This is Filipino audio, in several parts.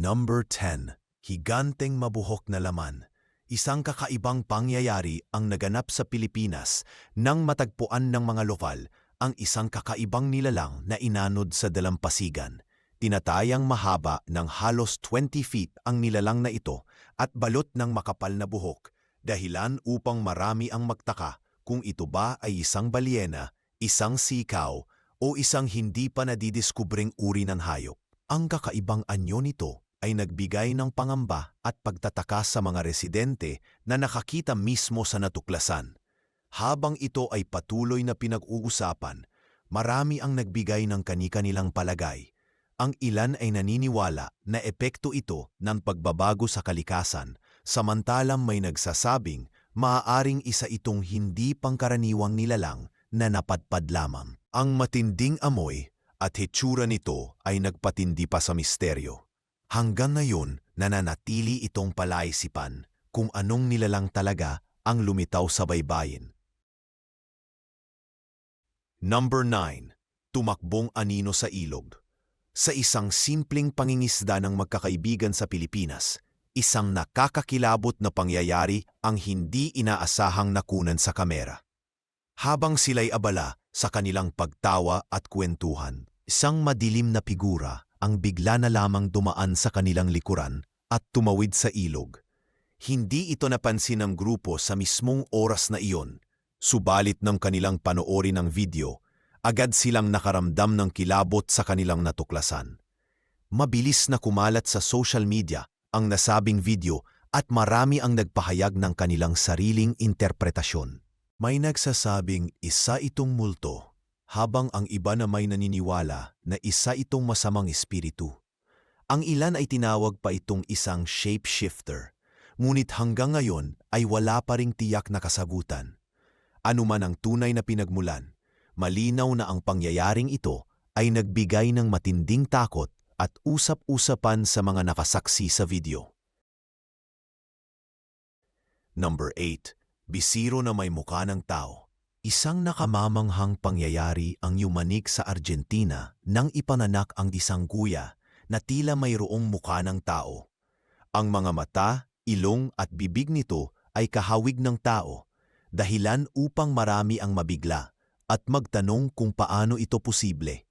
Number 10. Higanteng mabuhok na laman. Isang kakaibang pangyayari ang naganap sa Pilipinas nang matagpuan ng mga lokal ang isang kakaibang nilalang na inanod sa dalampasigan. Tinatayang mahaba ng halos 20 feet ang nilalang na ito at balot ng makapal na buhok, dahilan upang marami ang magtaka kung ito ba ay isang balyena, isang sikaw, o isang hindi pa nadidiskubring uri ng hayop. Ang kakaibang anyo nito ay nagbigay ng pangamba at pagtataka sa mga residente na nakakita mismo sa natuklasan. Habang ito ay patuloy na pinag-uusapan, marami ang nagbigay ng kani-kanilang palagay. Ang ilan ay naniniwala na epekto ito ng pagbabago sa kalikasan, samantalang may nagsasabing maaaring isa itong hindi pangkaraniwang nilalang na napadpad lamang. Ang matinding amoy at hitsura nito ay nagpatindi pa sa misteryo. Hanggang ngayon, nananatili itong palaisipan kung anong nilalang talaga ang lumitaw sa baybayin. Number 9. Tumakbong anino sa ilog. Sa isang simpleng pangingisda ng magkakaibigan sa Pilipinas, isang nakakakilabot na pangyayari ang hindi inaasahang nakunan sa kamera. Habang sila'y abala sa kanilang pagtawa at kwentuhan, isang madilim na figura ang bigla na lamang dumaan sa kanilang likuran at tumawid sa ilog. Hindi ito napansin ng grupo sa mismong oras na iyon, subalit ng kanilang panoorin ng video, agad silang nakaramdam ng kilabot sa kanilang natuklasan. Mabilis na kumalat sa social media ang nasabing video at marami ang nagpahayag ng kanilang sariling interpretasyon. May nagsasabing isa itong multo habang ang iba na may naniniwala na isa itong masamang espiritu. Ang ilan ay tinawag pa itong isang shapeshifter, ngunit hanggang ngayon ay wala pa ring tiyak na kasagutan. Ano man ang tunay na pinagmulan, malinaw na ang pangyayaring ito ay nagbigay ng matinding takot at usap-usapan sa mga nakasaksi sa video. Number 8. Bisiro na may mukha ng tao. Isang nakamamanghang pangyayari ang yumanik sa Argentina nang ipananak ang isang kuya na tila mayroong mukha ng tao. Ang mga mata, ilong at bibig nito ay kahawig ng tao, dahilan upang marami ang mabigla at magtanong kung paano ito posible.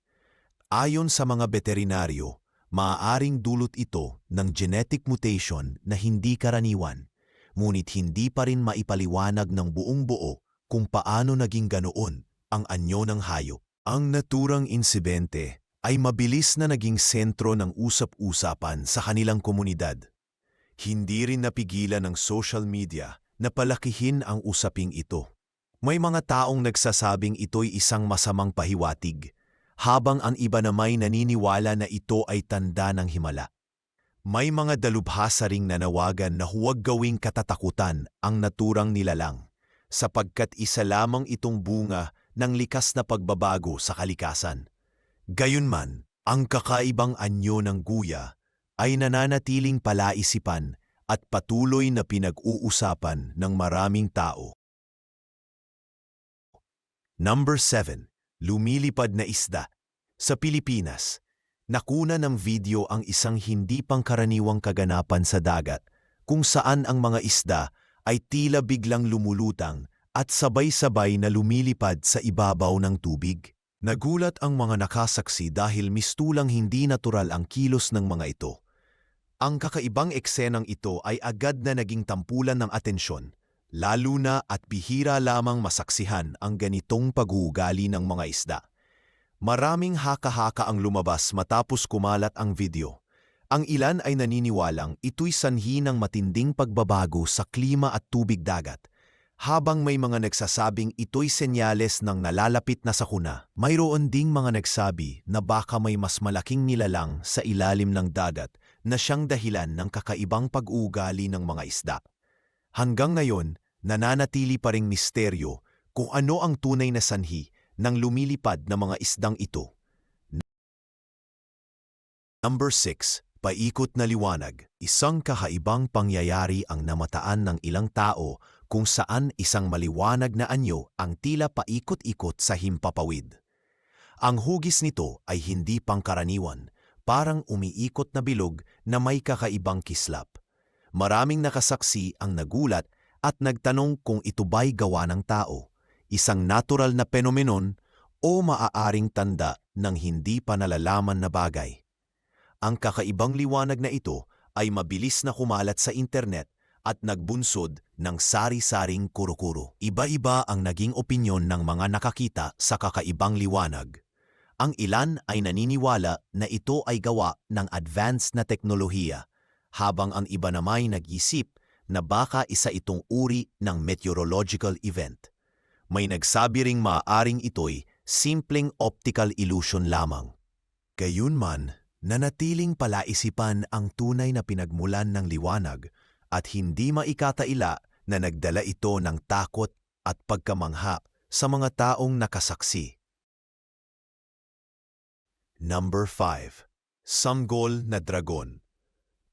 Ayon sa mga veterinaryo, maaaring dulot ito ng genetic mutation na hindi karaniwan, ngunit hindi pa rin maipaliwanag ng buong buo kung paano naging ganoon ang anyo ng hayop. Ang naturang insidente ay mabilis na naging sentro ng usap-usapan sa kanilang komunidad. Hindi rin napigilan ng social media na palakihin ang usaping ito. May mga taong nagsasabing ito'y isang masamang pahiwatig, habang ang iba na may naniniwala na ito ay tanda ng himala. May mga dalubhasa ring nanawagan na huwag gawing katatakutan ang naturang nilalang sapagkat isa lamang itong bunga ng likas na pagbabago sa kalikasan. Gayunman, ang kakaibang anyo ng guya ay nananatiling palaisipan at patuloy na pinag-uusapan ng maraming tao. Number 7. Lumilipad na isda. Sa Pilipinas, nakuna ng video ang isang hindi pangkaraniwang kaganapan sa dagat kung saan ang mga isda ay tila biglang lumulutang at sabay-sabay na lumilipad sa ibabaw ng tubig. Nagulat ang mga nakasaksi dahil mistulang hindi natural ang kilos ng mga ito. Ang kakaibang eksenang ito ay agad na naging tampulan ng atensyon, lalo na at bihira lamang masaksihan ang ganitong pag-uugali ng mga isda. Maraming haka-haka ang lumabas matapos kumalat ang video. Ang ilan ay naniniwalang ito'y sanhi ng matinding pagbabago sa klima at tubig dagat, habang may mga nagsasabing ito'y senyales ng nalalapit na sakuna. Mayroon ding mga nagsabi na baka may mas malaking nilalang sa ilalim ng dagat na siyang dahilan ng kakaibang pag-uugali ng mga isda. Hanggang ngayon, nananatili pa ring misteryo kung ano ang tunay na sanhi ng lumilipad na mga isdang ito. Number 6 paikot na liwanag, isang kahaibang pangyayari ang namataan ng ilang tao kung saan isang maliwanag na anyo ang tila paikot-ikot sa himpapawid. Ang hugis nito ay hindi pangkaraniwan, parang umiikot na bilog na may kakaibang kislap. Maraming nakasaksi ang nagulat at nagtanong kung ito ba'y gawa ng tao, isang natural na penomenon o maaaring tanda ng hindi pa nalalaman na bagay. Ang kakaibang liwanag na ito ay mabilis na kumalat sa internet at nagbunsod ng sari-saring kuro-kuro. Iba-iba ang naging opinyon ng mga nakakita sa kakaibang liwanag. Ang ilan ay naniniwala na ito ay gawa ng advanced na teknolohiya, habang ang iba namay nag-isip na baka isa itong uri ng meteorological event. May nagsabi ring maaaring ito'y simpleng optical illusion lamang. Gayunman, nanatiling palaisipan ang tunay na pinagmulan ng liwanag at hindi maikataila na nagdala ito ng takot at pagkamangha sa mga taong nakasaksi. Number 5. Sanggol na Dragon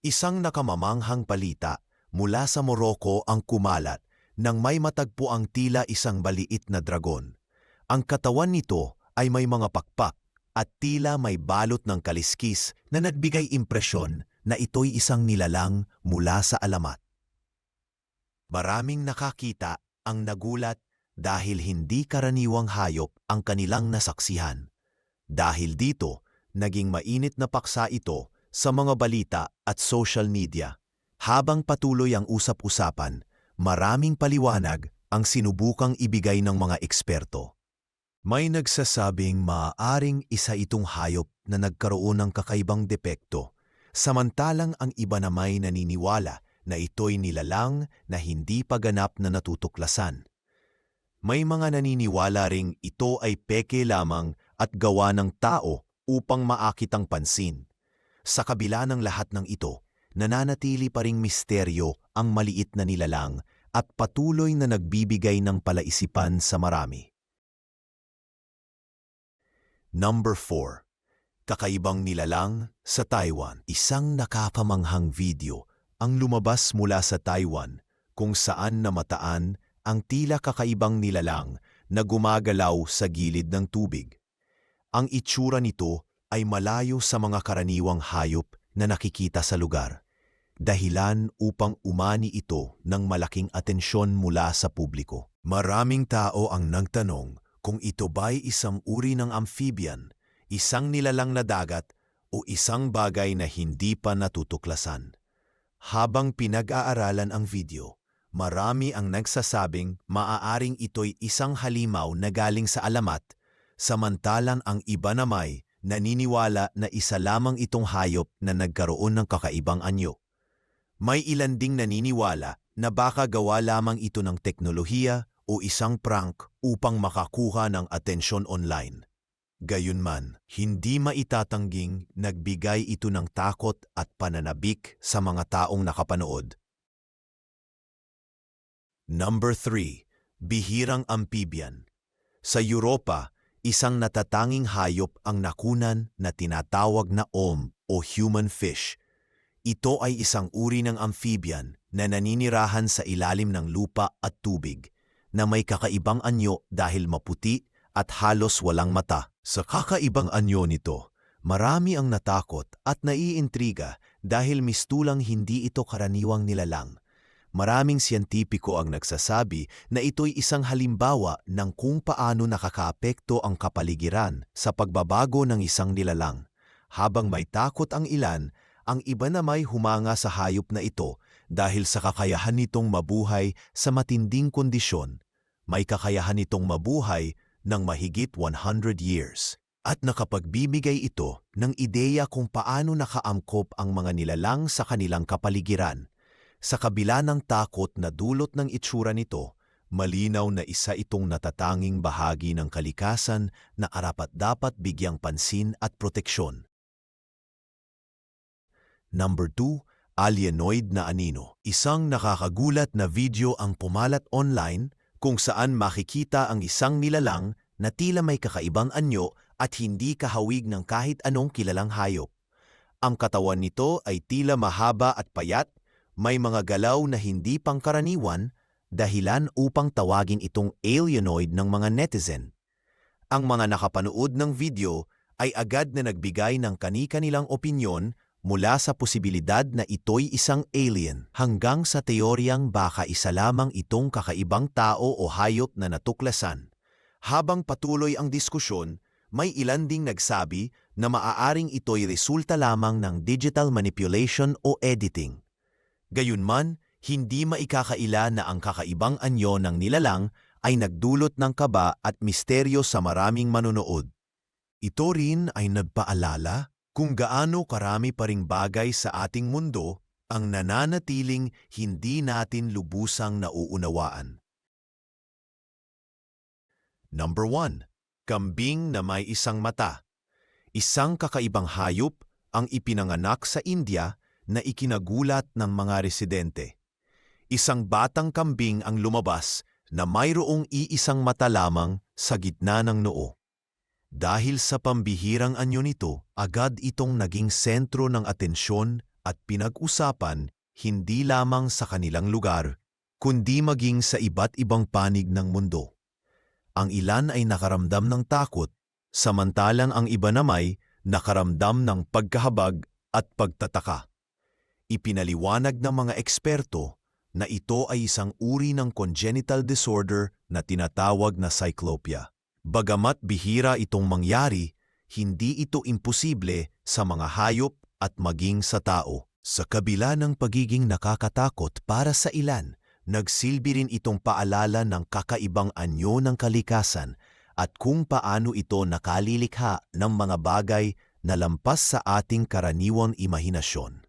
Isang nakamamanghang palita mula sa Morocco ang kumalat nang may matagpo ang tila isang baliit na dragon. Ang katawan nito ay may mga pakpak at tila may balot ng kaliskis na nagbigay impresyon na ito'y isang nilalang mula sa alamat. Maraming nakakita ang nagulat dahil hindi karaniwang hayop ang kanilang nasaksihan. Dahil dito, naging mainit na paksa ito sa mga balita at social media. Habang patuloy ang usap-usapan, maraming paliwanag ang sinubukang ibigay ng mga eksperto. May nagsasabing maaaring isa itong hayop na nagkaroon ng kakaibang depekto, samantalang ang iba na may naniniwala na ito'y nilalang na hindi pa ganap na natutuklasan. May mga naniniwala ring ito ay peke lamang at gawa ng tao upang maakit ang pansin. Sa kabila ng lahat ng ito, nananatili pa ring misteryo ang maliit na nilalang at patuloy na nagbibigay ng palaisipan sa marami. Number 4. Kakaibang nilalang sa Taiwan. Isang nakapamanghang video ang lumabas mula sa Taiwan kung saan namataan ang tila kakaibang nilalang na gumagalaw sa gilid ng tubig. Ang itsura nito ay malayo sa mga karaniwang hayop na nakikita sa lugar dahilan upang umani ito ng malaking atensyon mula sa publiko. Maraming tao ang nagtanong kung ito ba'y isang uri ng amphibian, isang nilalang na dagat o isang bagay na hindi pa natutuklasan. Habang pinag-aaralan ang video, marami ang nagsasabing maaaring ito'y isang halimaw na galing sa alamat, samantalang ang iba namay naniniwala na isa lamang itong hayop na nagkaroon ng kakaibang anyo. May ilan ding naniniwala na baka gawa lamang ito ng teknolohiya o isang prank upang makakuha ng atensyon online. Gayunman, hindi maitatangging nagbigay ito ng takot at pananabik sa mga taong nakapanood. Number 3. Bihirang Amphibian Sa Europa, isang natatanging hayop ang nakunan na tinatawag na OM o human fish – ito ay isang uri ng amphibian na naninirahan sa ilalim ng lupa at tubig na may kakaibang anyo dahil maputi at halos walang mata. Sa kakaibang anyo nito, marami ang natakot at naiintriga dahil mistulang hindi ito karaniwang nilalang. Maraming siyentipiko ang nagsasabi na ito'y isang halimbawa ng kung paano nakakaapekto ang kapaligiran sa pagbabago ng isang nilalang. Habang may takot ang ilan, ang iba na may humanga sa hayop na ito dahil sa kakayahan nitong mabuhay sa matinding kondisyon. May kakayahan nitong mabuhay ng mahigit 100 years. At nakapagbibigay ito ng ideya kung paano nakaangkop ang mga nilalang sa kanilang kapaligiran. Sa kabila ng takot na dulot ng itsura nito, malinaw na isa itong natatanging bahagi ng kalikasan na arapat dapat bigyang pansin at proteksyon. Number 2, alienoid na anino. Isang nakakagulat na video ang pumalat online kung saan makikita ang isang nilalang na tila may kakaibang anyo at hindi kahawig ng kahit anong kilalang hayop. Ang katawan nito ay tila mahaba at payat, may mga galaw na hindi pangkaraniwan, dahilan upang tawagin itong alienoid ng mga netizen. Ang mga nakapanood ng video ay agad na nagbigay ng kani-kanilang opinyon mula sa posibilidad na ito'y isang alien hanggang sa teoryang baka isa lamang itong kakaibang tao o hayop na natuklasan. Habang patuloy ang diskusyon, may ilan ding nagsabi na maaaring ito'y resulta lamang ng digital manipulation o editing. Gayunman, hindi maikakaila na ang kakaibang anyo ng nilalang ay nagdulot ng kaba at misteryo sa maraming manunood. Ito rin ay nagpaalala kung gaano karami pa ring bagay sa ating mundo ang nananatiling hindi natin lubusang nauunawaan. Number 1. Kambing na may isang mata. Isang kakaibang hayop ang ipinanganak sa India na ikinagulat ng mga residente. Isang batang kambing ang lumabas na mayroong iisang mata lamang sa gitna ng noo. Dahil sa pambihirang anyo nito, agad itong naging sentro ng atensyon at pinag-usapan hindi lamang sa kanilang lugar, kundi maging sa iba't ibang panig ng mundo. Ang ilan ay nakaramdam ng takot, samantalang ang iba namay nakaramdam ng pagkahabag at pagtataka. Ipinaliwanag ng mga eksperto na ito ay isang uri ng congenital disorder na tinatawag na cyclopia. Bagamat bihira itong mangyari, hindi ito imposible sa mga hayop at maging sa tao. Sa kabila ng pagiging nakakatakot para sa ilan, nagsilbi rin itong paalala ng kakaibang anyo ng kalikasan at kung paano ito nakalilikha ng mga bagay na lampas sa ating karaniwang imahinasyon.